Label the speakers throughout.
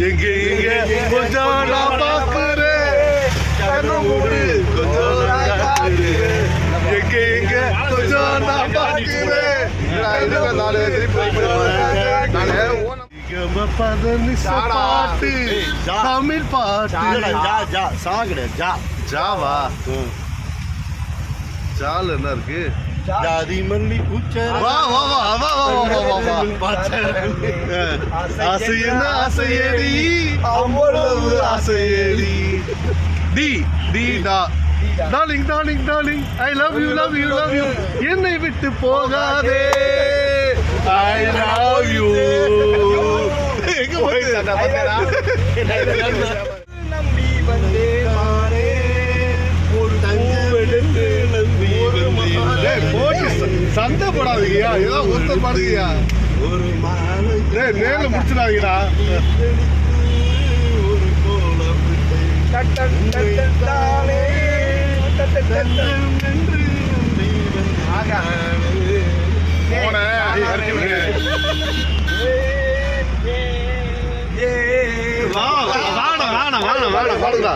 Speaker 1: எங்க இங்க கொஞ்சம் நான் பாக்குறேன்
Speaker 2: கொஞ்சம்
Speaker 3: எங்க இங்க கொஞ்சம் நான் பாக்குறேன் நாலு நாலு
Speaker 1: பாட்டு தமிழ் பாட்டு.
Speaker 2: ஜா
Speaker 1: ஜாவா? ஜால என்ன இருக்கு?
Speaker 3: ஜாதி
Speaker 2: மல்லி வா வா வா வா வா வா வா வா
Speaker 3: ஆசை என்ன ஆசையடி அவ்வளவு ஆசையடி
Speaker 1: டி டி டா darling darling darling I love you love you love you என்னை விட்டு போகாதே. ஐ லவ் யூ எங்க போய்
Speaker 2: போடாதீங்கயா ஏதாவது ஒருத்தர் பாடுங்கயா நேரில்
Speaker 1: முடிச்சிடாதீங்கடா.
Speaker 3: வாடா வாடா வாடா வாடா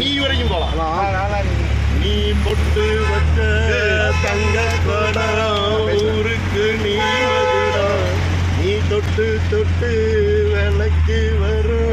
Speaker 2: நீ வரைக்கும் போலாம். நீ பொட்டு வச்ச தங்க ஊருக்கு நீ நீ தொட்டு தொட்டு விளக்கு வரும்.